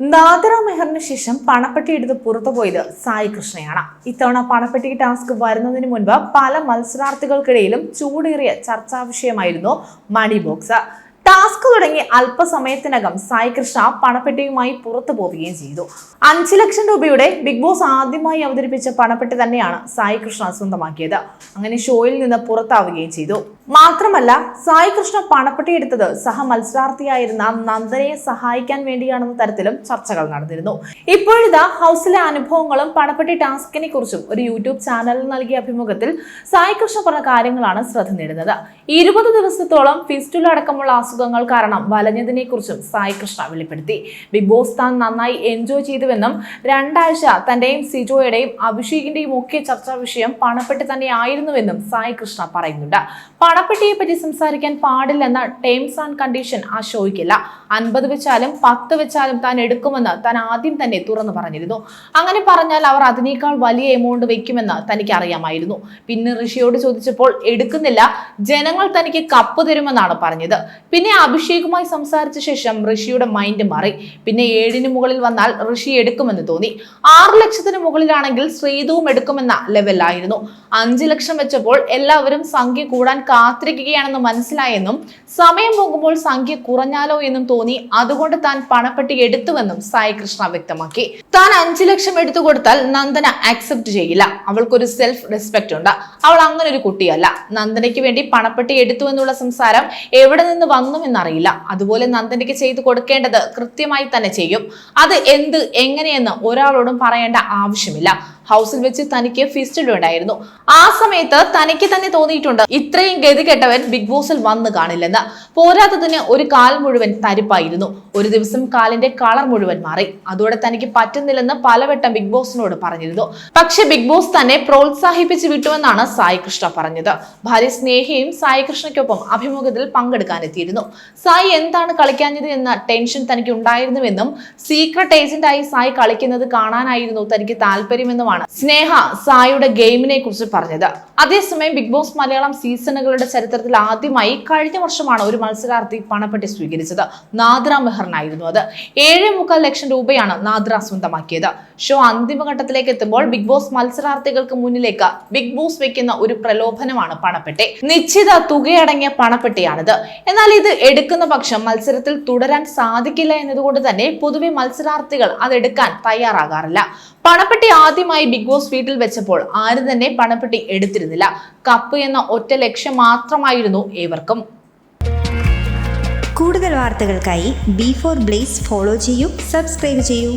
നാദറ മെഹറിന് ശേഷം പണപ്പെട്ടി എടുത്ത് പുറത്തുപോയത് സായി കൃഷ്ണയാണ്. ഇത്തവണ പണപ്പെട്ടി ടാസ്ക് വരുന്നതിന് മുൻപ് പല മത്സരാർത്ഥികൾക്കിടയിലും ചൂടേറിയ ചർച്ചാ വിഷയമായിരുന്നു മണി ബോക്സ്. ടാസ്ക് തുടങ്ങി അല്പസമയത്തിനകം സായി കൃഷ്ണ പണപ്പെട്ടിയുമായി പുറത്തു പോവുകയും ചെയ്തു. അഞ്ചു ലക്ഷം രൂപയുടെ ബിഗ് ബോസ് ആദ്യമായി അവതരിപ്പിച്ച പണപ്പെട്ടി തന്നെയാണ് സായി കൃഷ്ണ സ്വന്തമാക്കിയത്. അങ്ങനെ ഷോയിൽ നിന്ന് പുറത്താവുകയും ചെയ്തു. മാത്രമല്ല സായി കൃഷ്ണ പണപ്പെട്ടി എടുത്തത് സഹ മത്സരാർത്ഥിയായിരുന്ന നന്ദനയെ സഹായിക്കാൻ വേണ്ടിയാണെന്ന തരത്തിലും ചർച്ചകൾ നടന്നിരുന്നു. ഇപ്പോഴിതാ ഹൗസിലെ അനുഭവങ്ങളും പണപ്പെട്ടി ടാസ്കിനെ കുറിച്ചും ഒരു യൂട്യൂബ് ചാനലിൽ നൽകിയ അഭിമുഖത്തിൽ സായി കൃഷ്ണ പറഞ്ഞ കാര്യങ്ങളാണ് ശ്രദ്ധ നേടുന്നത്. ഇരുപത് ദിവസത്തോളം ഫിസ്റ്റുല അടക്കമുള്ള അസുഖങ്ങൾ കാരണം വലഞ്ഞതിനെ കുറിച്ചും സായി കൃഷ്ണ വെളിപ്പെടുത്തി. ബിഗ് ബോസ് താൻ നന്നായി എൻജോയ് ചെയ്തുവെന്നും രണ്ടാഴ്ച തന്റെയും സിജോയുടെയും അഭിഷേകിന്റെയും ഒക്കെ ചർച്ചാ വിഷയം പണപ്പെട്ടി തന്നെ ആയിരുന്നുവെന്നും സായി കൃഷ്ണ പറയുന്നുണ്ട്. പണപ്പെട്ടിയെ പറ്റി സംസാരിക്കാൻ പാടില്ലെന്ന ടേംസ് ആൻഡ് കണ്ടീഷൻ ആ ഷോയ്ക്കില്ല അൻപത് വെച്ചാലും പത്ത് വെച്ചാലും താൻ എടുക്കുമെന്ന് താൻ ആദ്യം തന്നെ തുറന്നു പറഞ്ഞിരുന്നു. അങ്ങനെ പറഞ്ഞാൽ അവർ അതിനേക്കാൾ വലിയ എമൗണ്ട് വെക്കുമെന്ന് തനിക്ക് അറിയാമായിരുന്നു. പിന്നെ ഋഷിയോട് ചോദിച്ചപ്പോൾ എടുക്കുന്നില്ല. ജനങ്ങൾ തനിക്ക് കപ്പ് തരുമെന്നാണ് പറഞ്ഞത്. പിന്നെ അഭിഷേകുമായി സംസാരിച്ച ശേഷം ഋഷിയുടെ മൈൻഡ് മാറി. പിന്നെ ഏഴിന് മുകളിൽ വന്നാൽ ഋഷി എടുക്കുമെന്ന് തോന്നി. ആറ് ലക്ഷത്തിന് മുകളിലാണെങ്കിൽ ശ്രീതുവും എടുക്കുമെന്ന ലെവലായിരുന്നു അഞ്ച് ലക്ഷം വെച്ചപ്പോൾ എല്ലാവരും സംഖ്യ കൂടാൻ കാത്തിരിക്കുകയാണെന്ന് മനസ്സിലായെന്നും സമയം പോകുമ്പോൾ സംഖ്യ കുറഞ്ഞാലോ എന്നും തോന്നി. അതുകൊണ്ട് താൻ പണപ്പെട്ടി എടുത്തുവെന്നും സായി കൃഷ്ണ വ്യക്തമാക്കി. താൻ അഞ്ചു ലക്ഷം എടുത്തു കൊടുത്താൽ നന്ദന ആക്സെപ്റ്റ് ചെയ്യില്ല. അവൾക്കൊരു സെൽഫ് റെസ്പെക്ട് ഉണ്ട്. അവൾ അങ്ങനെ ഒരു കുട്ടിയല്ല. നന്ദനയ്ക്ക് വേണ്ടി പണപ്പെട്ടി എടുത്തു എന്നുള്ള സംസാരം എവിടെ നിന്ന് വന്നു എന്നറിയില്ല. അതുപോലെ നന്ദനിക്ക് ചെയ്തു കൊടുക്കേണ്ടത് കൃത്യമായി തന്നെ ചെയ്യും. അത് എന്ത് എങ്ങനെയെന്ന് ഒരാളോടും പറയേണ്ട ആവശ്യമില്ല. ഹൗസിൽ വെച്ച് തനിക്ക് ഫിസ്റ്റിൽ ഉണ്ടായിരുന്നു ആ സമയത്ത് തനിക്ക് തന്നെ തോന്നിയിട്ടുണ്ട് ഇത്രയും ഗതി കെട്ടവൻ ബിഗ് ബോസിൽ വന്ന് കാണില്ലെന്ന്. പോരാത്തതിന് ഒരു കാൽ മുഴുവൻ തരിപ്പായിരുന്നു. ഒരു ദിവസം കാലിന്റെ കളർ മുഴുവൻ മാറി. അതോടെ തനിക്ക് പറ്റുന്നില്ലെന്ന് പലവട്ടം ബിഗ് ബോസിനോട് പറഞ്ഞിരുന്നു. പക്ഷെ ബിഗ് ബോസ് തന്നെ പ്രോത്സാഹിപ്പിച്ച് വിട്ടുവെന്നാണ് സായി കൃഷ്ണ പറഞ്ഞത്. ഭാര്യ സ്നേഹയും സായി കൃഷ്ണയ്ക്കൊപ്പം അഭിമുഖത്തിൽ പങ്കെടുക്കാനെത്തിയിരുന്നു. സായി എന്താണ് കളിക്കാഞ്ഞത് എന്ന ടെൻഷൻ തനിക്ക് ഉണ്ടായിരുന്നുവെന്നും സീക്രട്ട് ഏജന്റായി സായി കളിക്കുന്നത് കാണാനായിരുന്നു തനിക്ക് താല്പര്യമെന്നുമാണ് സ്നേഹ സായുടെ ഗെയിമിനെ കുറിച്ച് പറഞ്ഞത്. അതേസമയം ബിഗ് ബോസ് മലയാളം സീസണുകളുടെ ചരിത്രത്തിൽ ആദ്യമായി കഴിഞ്ഞ വർഷമാണ് ഒരു മത്സരാർത്ഥി പണപ്പെട്ടി സ്വീകരിച്ചത്. നാദ്ര മെഹറിനായിരുന്നു അത്. ഏഴ് മുക്കാൽ ലക്ഷം രൂപയാണ് നാദ്ര സ്വന്തമാക്കിയത്. ഷോ അന്തിമഘട്ടത്തിലേക്ക് എത്തുമ്പോൾ ബിഗ് ബോസ് മത്സരാർത്ഥികൾക്ക് മുന്നിലേക്ക് ബിഗ് ബോസ് വെക്കുന്ന ഒരു പ്രലോഭനമാണ് പണപ്പെട്ടി. നിശ്ചിത തുകയടങ്ങിയ പണപ്പെട്ടിയാണിത്. എന്നാൽ ഇത് എടുക്കുന്ന പക്ഷം മത്സരത്തിൽ തുടരാൻ സാധിക്കില്ല എന്നതുകൊണ്ട് തന്നെ പൊതുവെ മത്സരാർത്ഥികൾ അതെടുക്കാൻ തയ്യാറാകാറില്ല. പണപ്പെട്ടി ആദ്യമായി ബിഗ് ബോസ് വീട്ടിൽ വെച്ചപ്പോൾ ആരും തന്നെ പണപ്പെട്ടി എടുത്തിരുന്നില്ല. കപ്പ് എന്ന ഒറ്റ ലക്ഷ്യം മാത്രമായിരുന്നു ഏവർക്കും. കൂടുതൽ വാർത്തകൾക്കായി ബി ഫോർ ബ്ലേസ് ഫോളോ ചെയ്യൂ സബ്സ്ക്രൈബ് ചെയ്യൂ.